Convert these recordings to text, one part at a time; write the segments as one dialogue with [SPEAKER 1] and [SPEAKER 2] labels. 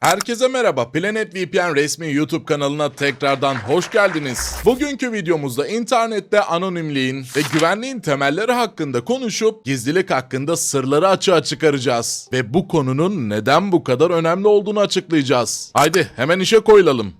[SPEAKER 1] Herkese merhaba. Planet VPN resmi YouTube kanalına tekrardan hoş geldiniz. Bugünkü videomuzda internette anonimliğin ve güvenliğin temelleri hakkında konuşup gizlilik hakkında sırları açığa çıkaracağız. Ve bu konunun neden bu kadar önemli olduğunu açıklayacağız. Haydi hemen işe koyulalım.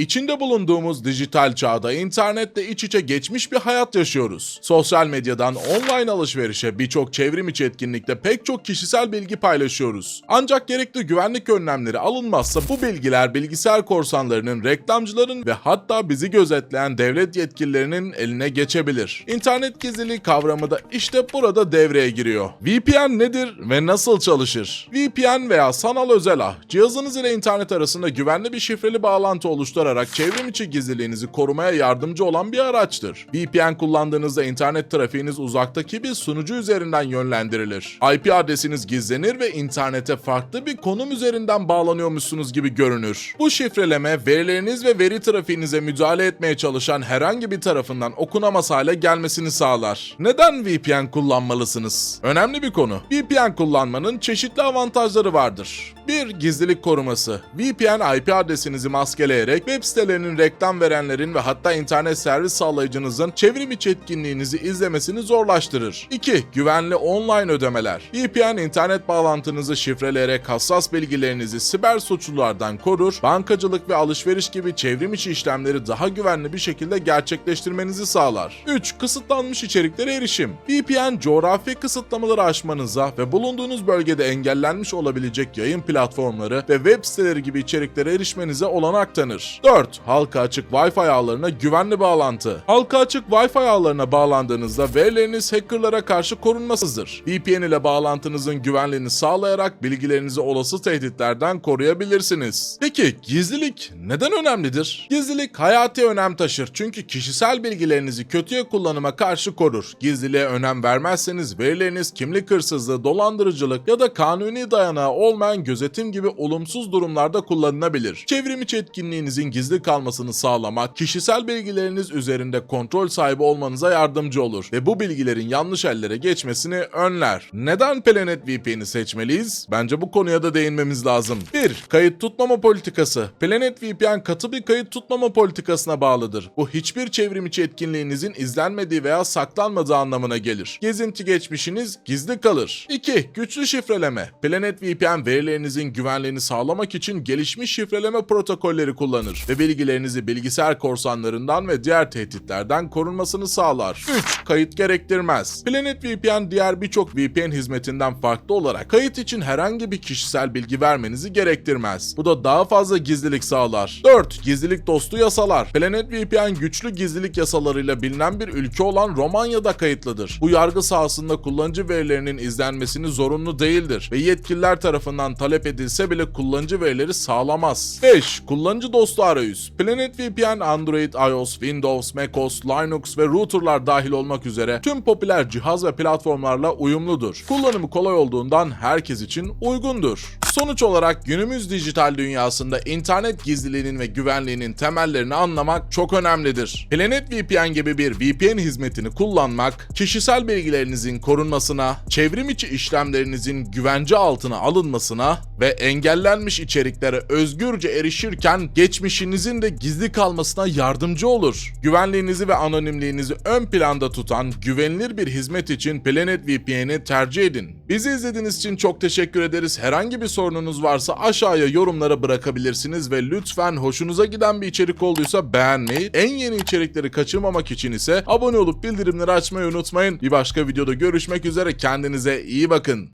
[SPEAKER 1] İçinde bulunduğumuz dijital çağda internetle iç içe geçmiş bir hayat yaşıyoruz. Sosyal medyadan online alışverişe birçok çevrim içi etkinlikte pek çok kişisel bilgi paylaşıyoruz. Ancak gerekli güvenlik önlemleri alınmazsa bu bilgiler bilgisayar korsanlarının, reklamcıların ve hatta bizi gözetleyen devlet yetkililerinin eline geçebilir. İnternet gizliliği kavramı da işte burada devreye giriyor. VPN nedir ve nasıl çalışır? VPN veya sanal özel ağ, cihazınız ile internet arasında güvenli bir şifreli bağlantı oluşturarak çevrim içi gizliliğinizi korumaya yardımcı olan bir araçtır. VPN kullandığınızda internet trafiğiniz uzaktaki bir sunucu üzerinden yönlendirilir. IP adresiniz gizlenir ve internete farklı bir konum üzerinden bağlanıyormuşsunuz gibi görünür. Bu şifreleme verileriniz ve veri trafiğinize müdahale etmeye çalışan herhangi bir tarafından okunamaz hale gelmesini sağlar. Neden VPN kullanmalısınız? Önemli bir konu. VPN kullanmanın çeşitli avantajları vardır. 1. Gizlilik koruması. VPN IP adresinizi maskeleyerek web sitelerinin reklam verenlerin ve hatta internet servis sağlayıcınızın çevrim içi etkinliğinizi izlemesini zorlaştırır. 2. Güvenli online ödemeler. VPN internet bağlantınızı şifreleyerek hassas bilgilerinizi siber suçlulardan korur, bankacılık ve alışveriş gibi çevrim içi işlemleri daha güvenli bir şekilde gerçekleştirmenizi sağlar. 3. Kısıtlanmış içeriklere erişim. VPN coğrafi kısıtlamaları aşmanıza ve bulunduğunuz bölgede engellenmiş olabilecek yayın platformları ve web siteleri gibi içeriklere erişmenize olanak tanır. 4. Halka açık Wi-Fi ağlarına güvenli bağlantı. Halka açık Wi-Fi ağlarına bağlandığınızda verileriniz hackerlara karşı korunmasızdır. VPN ile bağlantınızın güvenliğini sağlayarak bilgilerinizi olası tehditlerden koruyabilirsiniz. Peki gizlilik neden önemlidir? Gizlilik hayati önem taşır çünkü kişisel bilgilerinizi kötüye kullanıma karşı korur. Gizliliğe önem vermezseniz verileriniz kimlik hırsızlığı, dolandırıcılık ya da kanuni dayanağı olmayan gözetim gibi olumsuz durumlarda kullanılabilir. Çevrim içi etkinliğinizin gizli kalmasını sağlamak, kişisel bilgileriniz üzerinde kontrol sahibi olmanıza yardımcı olur ve bu bilgilerin yanlış ellere geçmesini önler. Neden Planet VPN'i seçmeliyiz? Bence bu konuya da değinmemiz lazım. 1. Kayıt tutmama politikası. Planet VPN katı bir kayıt tutmama politikasına bağlıdır. Bu hiçbir çevrim içi etkinliğinizin izlenmediği veya saklanmadığı anlamına gelir. Gezinti geçmişiniz gizli kalır. 2. Güçlü şifreleme. Planet VPN verilerinizin güvenliğini sağlamak için gelişmiş şifreleme protokolleri kullanır ve bilgilerinizi bilgisayar korsanlarından ve diğer tehditlerden korunmasını sağlar. 3. Kayıt gerektirmez. Planet VPN diğer birçok VPN hizmetinden farklı olarak kayıt için herhangi bir kişisel bilgi vermenizi gerektirmez. Bu da daha fazla gizlilik sağlar. 4. Gizlilik dostu yasalar. Planet VPN güçlü gizlilik yasalarıyla bilinen bir ülke olan Romanya'da kayıtlıdır. Bu yargı sahasında kullanıcı verilerinin izlenmesini zorunlu değildir ve yetkililer tarafından talep edilse bile kullanıcı verileri sağlamaz. 5. Kullanıcı dostu arayüz. Planet VPN Android, iOS, Windows, macOS, Linux ve routerlar dahil olmak üzere tüm popüler cihaz ve platformlarla uyumludur. Kullanımı kolay olduğundan herkes için uygundur. Sonuç olarak günümüz dijital dünyasında internet gizliliğinin ve güvenliğinin temellerini anlamak çok önemlidir. Planet VPN gibi bir VPN hizmetini kullanmak, kişisel bilgilerinizin korunmasına, çevrim içi işlemlerinizin güvence altına alınmasına ve engellenmiş içeriklere özgürce erişirken geçmişinizin de gizli kalmasına yardımcı olur. Güvenliğinizi ve anonimliğinizi ön planda tutan güvenilir bir hizmet için Planet VPN'i tercih edin. Bizi izlediğiniz için çok teşekkür ederiz. Herhangi bir sorununuz varsa aşağıya yorumlara bırakabilirsiniz ve lütfen hoşunuza giden bir içerik olduysa beğenmeyi, en yeni içerikleri kaçırmamak için ise abone olup bildirimleri açmayı unutmayın. Bir başka videoda görüşmek üzere kendinize iyi bakın.